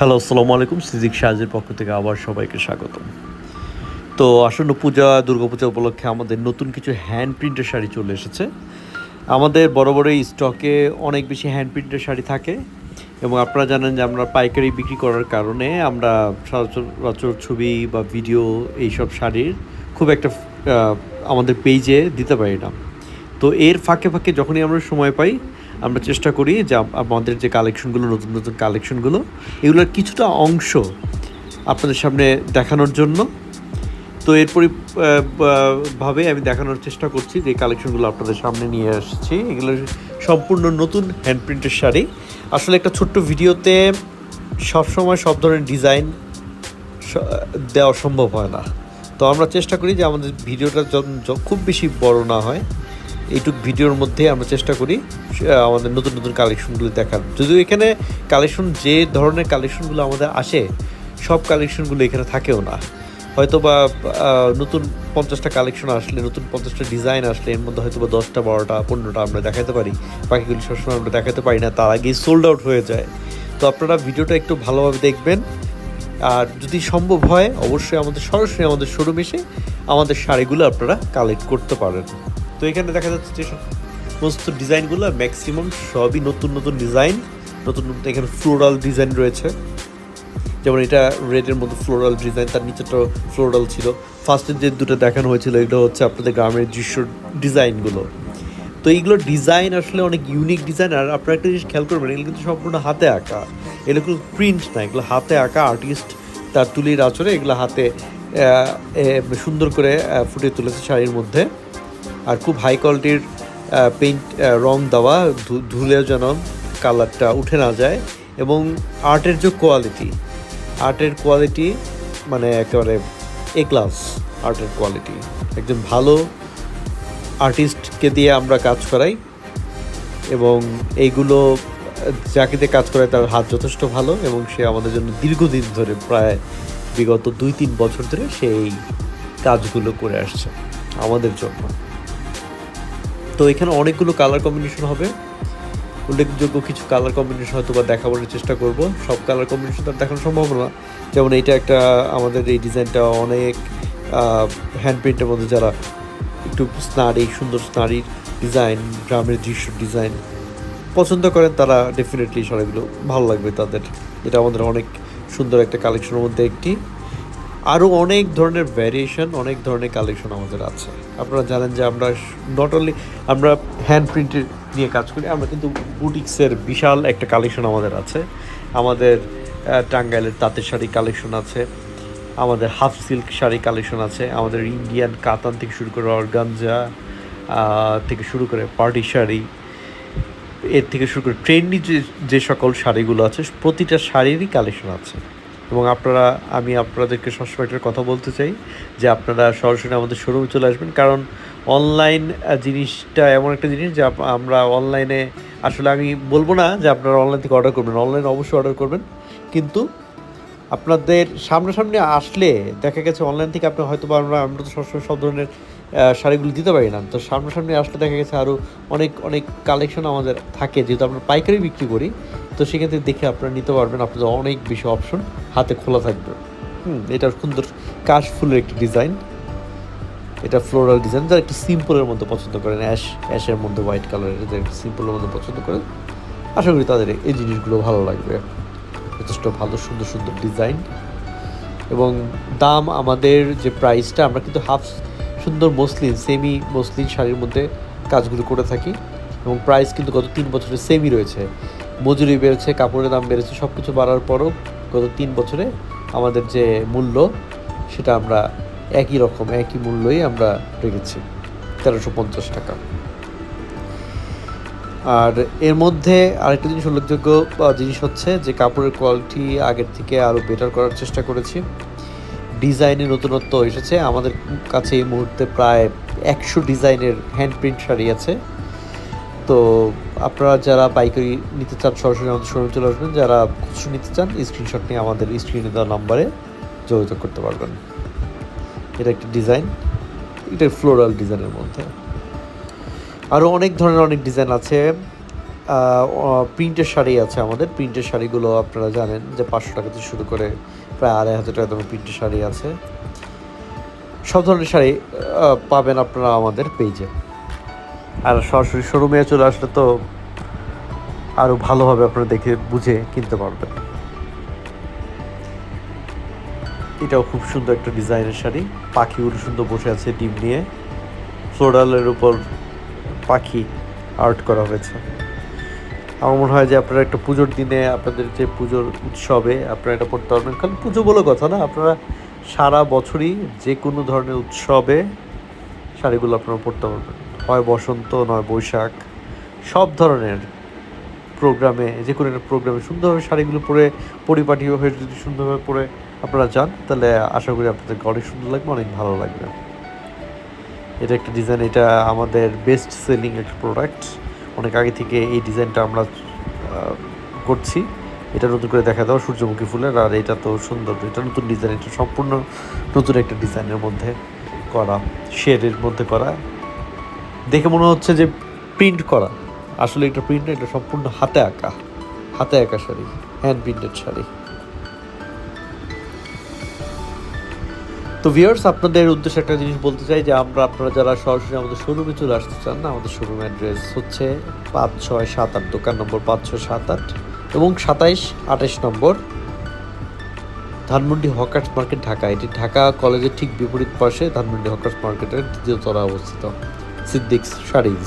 Hello আসসালামু আলাইকুম সিজিক সাজের পক্ষ থেকে আবার সবাইকে স্বাগতম। তো আসন্ন পূজা, দুর্গাপূজা উপলক্ষে আমাদের নতুন কিছু হ্যান্ড প্রিন্টের শাড়ি চলে এসেছে। আমাদের বড় বড় স্টকে অনেক বেশি হ্যান্ড প্রিন্টের শাড়ি থাকে এবং আপনারা জানেন যে আমরা পাইকারি বিক্রি করার কারণে আমরা সচরাচর ছবি বা ভিডিও এইসব শাড়ির খুব একটা আমাদের পেজে দিতে পারি না। তো এর ফাঁকে ফাঁকে যখনই আমরা সময় পাই আমরা চেষ্টা করি যে আমাদের যে কালেকশনগুলো নতুন নতুন কালেকশনগুলো এগুলোর কিছুটা অংশ আপনাদের সামনে দেখানোর জন্য। তো এরপরই আহ, ভাবে আমি দেখানোর চেষ্টা করছি যে কালেকশনগুলো আপনাদের সামনে নিয়ে আসছি। এগুলো সম্পূর্ণ নতুন হ্যান্ড প্রিন্টের শাড়ি। আসলে একটা ছোট্ট ভিডিওতে সবসময় সব ধরনের ডিজাইন দেওয়া সম্ভব হয় না। তো আমরা চেষ্টা করি যে আমাদের ভিডিওটা খুব বেশি বড় না হয়। এইটুক ভিডিওর মধ্যে আমরা চেষ্টা করি আমাদের নতুন নতুন কালেকশনগুলো দেখার। যদিও এখানে কালেকশন যে ধরনের কালেকশনগুলো আমাদের আসে, সব কালেকশনগুলো এখানে থাকেও না। হয়তো বা নতুন পঞ্চাশটা কালেকশন আসলে, নতুন পঞ্চাশটা ডিজাইন আসলে, এর মধ্যে হয়তো বা দশটা, বারোটা, পনেরোটা আমরা দেখাতে পারি। বাকিগুলি সবসময় আমরা দেখাতে পারি না, তার আগেই সোল্ড আউট হয়ে যায়। তো আপনারা ভিডিওটা একটু ভালোভাবে দেখবেন। আর যদি সম্ভব হয়, অবশ্যই আমাদের, সরাসরি আমাদের শোরুম এসে আমাদের শাড়িগুলো আপনারা কালেক্ট করতে পারেন। তো এখানে দেখা যাচ্ছে যে সমস্ত ডিজাইনগুলো ম্যাক্সিমাম সবই নতুন নতুন ডিজাইন নতুন নতুন এখানে ফ্লোরাল ডিজাইন রয়েছে। যেমন এটা রেডের মধ্যে ফ্লোরাল ডিজাইন তার নিচেটা ফ্লোরাল ছিল। ফার্স্টে যে দুটো দেখানো হয়েছিল, এগুলো হচ্ছে আপনাদের গ্রামের দৃশ্য ডিজাইনগুলো। তো এইগুলো ডিজাইন আসলে অনেক ইউনিক ডিজাইন আর আপনারা একটা জিনিস খেয়াল করবেন, এগুলো কিন্তু সম্পূর্ণ হাতে আঁকা। এগুলো কিন্তু প্রিন্ট না, এগুলো হাতে আঁকা আর্টিস্ট তার তুলির আচরে এগুলো হাতে সুন্দর করে ফুটিয়ে তুলেছে শাড়ির মধ্যে। আর খুব হাই কোয়ালিটির পেইন্ট রং দেওয়া ধুলেও যেন কালারটা উঠে না যায়। এবং আর্টের যে কোয়ালিটি আর্টের কোয়ালিটি মানে একেবারে এ ক্লাস আর্টের কোয়ালিটি একজন ভালো আর্টিস্টকে দিয়ে আমরা কাজ করাই এবং এইগুলো যাকে কাজ করায় তার হাত যথেষ্ট ভালো এবং সে আমাদের জন্য দীর্ঘদিন ধরে প্রায় বিগত দুই তিন বছর ধরে সেই কাজগুলো করে আসছে আমাদের জন্য। তো এখানে অনেকগুলো কালার কম্বিনেশন হবে। উল্লেখযোগ্য কিছু কালার কম্বিনেশন হয়তো বা দেখাবার চেষ্টা করব। সব কালার কম্বিনেশন তো দেখানো সম্ভব না। যেমন এইটা একটা আমাদের এই ডিজাইনটা অনেক হ্যান্ড প্রিন্টের মধ্যে যারা একটু স্নারি সুন্দর স্নারির ডিজাইন গ্রামের দৃশ্য ডিজাইন পছন্দ করেন, তারা ডেফিনেটলি শাড়িগুলো ভালো লাগবে তাদের। এটা আমাদের অনেক সুন্দর একটা কালেকশনের মধ্যে একটি। আরও অনেক ধরনের ভ্যারিয়েশন অনেক ধরনের কালেকশন আমাদের আছে। আপনারা জানেন যে আমরা নট অনলি আমরা হ্যান্ড প্রিন্টের নিয়ে কাজ করি, আমরা কিন্তু বুটিক্সের বিশাল একটা কালেকশন আমাদের আছে। আমাদের টাঙ্গাইলের তাঁতের শাড়ি কালেকশন আছে, আমাদের হাফ সিল্ক শাড়ি কালেকশন আছে, আমাদের ইন্ডিয়ান কাতান থেকে শুরু করে অর্গানজা থেকে শুরু করে পার্টি শাড়ি, এর থেকে শুরু করে ট্রেন্ডি যে যে সকল শাড়িগুলো আছে, প্রতিটা শাড়িরই কালেকশন আছে। এবং আপনারা, আমি আপনাদেরকে সবসময় একটা কথা বলতে চাই যে আপনারা সরাসরি আমাদের শোরুমে চলে আসবেন। কারণ অনলাইন জিনিসটা এমন একটা জিনিস যে আমরা অনলাইনে আসলে আমি বলব না যে আপনারা অনলাইন থেকে অর্ডার করবেন। অনলাইনে অবশ্যই অর্ডার করবেন। কিন্তু আপনাদের সামনাসামনি আসলে দেখা গেছে অনলাইন থেকে আপনি হয়তো বা আমরা আমরা তো সবসময় সব ধরনের শাড়িগুলো দিতে পারি না। তো সামনাসামনি আসলে দেখা গেছে আরও অনেক অনেক কালেকশন আমাদের থাকে। যেহেতু আমরা পাইকারি বিক্রি করি তো সেক্ষেত্রে দেখে আপনারা নিতে পারবেন আপনাদের অনেক বেশি অপশন হাতে খোলা থাকবে। হুম এটা সুন্দর কাশ ফুলের একটি ডিজাইন এটা ফ্লোরাল ডিজাইন যারা একটু সিম্পলের মধ্যে পছন্দ করেন অ্যাশ অ্যাশের মধ্যে হোয়াইট কালারের যারা একটু সিম্পলের মধ্যে পছন্দ করেন, আশা করি তাদের এই জিনিসগুলো ভালো লাগবে। যথেষ্ট ভালো, সুন্দর সুন্দর ডিজাইন এবং দাম আমাদের যে প্রাইসটা আমরা কিন্তু হাফ সুন্দর মসলিন সেমি মসলিন শাড়ির মধ্যে কাজগুলো করে থাকি। এবং প্রাইস কিন্তু গত তিন বছরে সেমই রয়েছে। মজুরি বেড়েছে, কাপড়ের দাম বেড়েছে সব কিছু বাড়ার পরও গত তিন বছরে আমাদের যে মূল্য, সেটা আমরা একই রকম, একই মূল্যই আমরা রেখেছি, তেরোশো পঞ্চাশ টাকা। আর এর মধ্যে আরেকটা জিনিস উল্লেখযোগ্য জিনিস হচ্ছে যে কাপড়ের কোয়ালিটি আগের থেকে আরও বেটার করার চেষ্টা করেছি। ডিজাইনে নতুনত্ব এসেছে, আমাদের কাছে এই মুহূর্তে প্রায় একশো ডিজাইনের হ্যান্ড প্রিন্ট শাড়ি আছে। তো আপনারা যারা পাইকারি নিতে চান, সরাসরি আমাদের শোরুমে চলে আসবেন। যারা খুচরো নিতে চান স্ক্রিনশট নিয়ে আমাদের স্ক্রিনে দেওয়া নাম্বারে যোগাযোগ করতে পারবেন। এটা একটা ডিজাইন এটা ফ্লোরাল ডিজাইনের মধ্যে। আরও অনেক ধরনের অনেক ডিজাইন আছে। প্রিন্টের শাড়ি আছে আমাদের। প্রিন্টের শাড়িগুলো আপনারা জানেন যে পাঁচশো টাকা থেকে শুরু করে প্রায় আড়াই হাজার টাকা দামের প্রিন্টের শাড়ি আছে। সব ধরনের শাড়ি পাবেন আপনারা আমাদের পেজে আর সরাসরি শোরুমে চলে আসলে তো আরও ভালোভাবে আপনারা দেখে বুঝে কিনতে পারবেন। এটাও খুব সুন্দর একটা ডিজাইনের শাড়ি। পাখিগুলো সুন্দর বসে আছে ডিম নিয়ে। ফ্লোরালের উপর পাখি আর্ট করা হয়েছে। আমার মনে হয় যে আপনারা একটা পুজোর দিনে আপনাদের যে পুজোর উৎসবে আপনারা এটা পড়তে পারবেন। কারণ পুজো বলে কথা না, আপনারা সারা বছরই যে কোনো ধরনের উৎসবে শাড়িগুলো আপনারা পড়তে পারবেন। হয় বসন্ত, নয় বৈশাখ, সব ধরনের প্রোগ্রামে, যে কোনো একটা প্রোগ্রামে সুন্দরভাবে শাড়িগুলো পরে পরিপাটি হয়ে যদি সুন্দরভাবে পরে আপনারা যান, তাহলে আশা করি আপনাদেরকে অনেক সুন্দর লাগবে, অনেক ভালো লাগবে। এটা একটা ডিজাইন এটা আমাদের বেস্ট সেলিং একটা প্রোডাক্ট অনেক আগে থেকে এই ডিজাইনটা আমরা করছি। এটা নতুন করে দেখা দাও, সূর্যমুখী ফুলের, আর এটা তো সুন্দর, এটা নতুন ডিজাইন এটা সম্পূর্ণ নতুন একটা ডিজাইনের মধ্যে করা শেডের মধ্যে করা। দেখে মনে হচ্ছে যে প্রিন্ট করা। আসলে এটা প্রিন্ট এটা সম্পূর্ণ হাতে আঁকা। হাতে আঁকা শাড়ি হ্যান্ড প্রিন্টেড শাড়ি। তো ভিউয়ার্স আপনাদের উদ্দেশ্যে একটা জিনিস বলতে চাই যে আমরা, আপনারা যারা সরাসরি আমাদের শোরুমে চলে আসতে চান না, আমাদের শোরুম অ্যাড্রেস হচ্ছে পাঁচ ছয় সাত আট, দোকান নম্বর পাঁচ ছয় সাত আট এবং সাতাইশ আঠাইশ নম্বর ধানমন্ডি হকার্স মার্কেট, ঢাকা। এটি ঢাকা কলেজের ঠিক বিপরীত পাশে ধানমন্ডি হকার্স মার্কেটের দ্বিতীয় তলা অবস্থিত। সিদ্দিকস শাড়িজ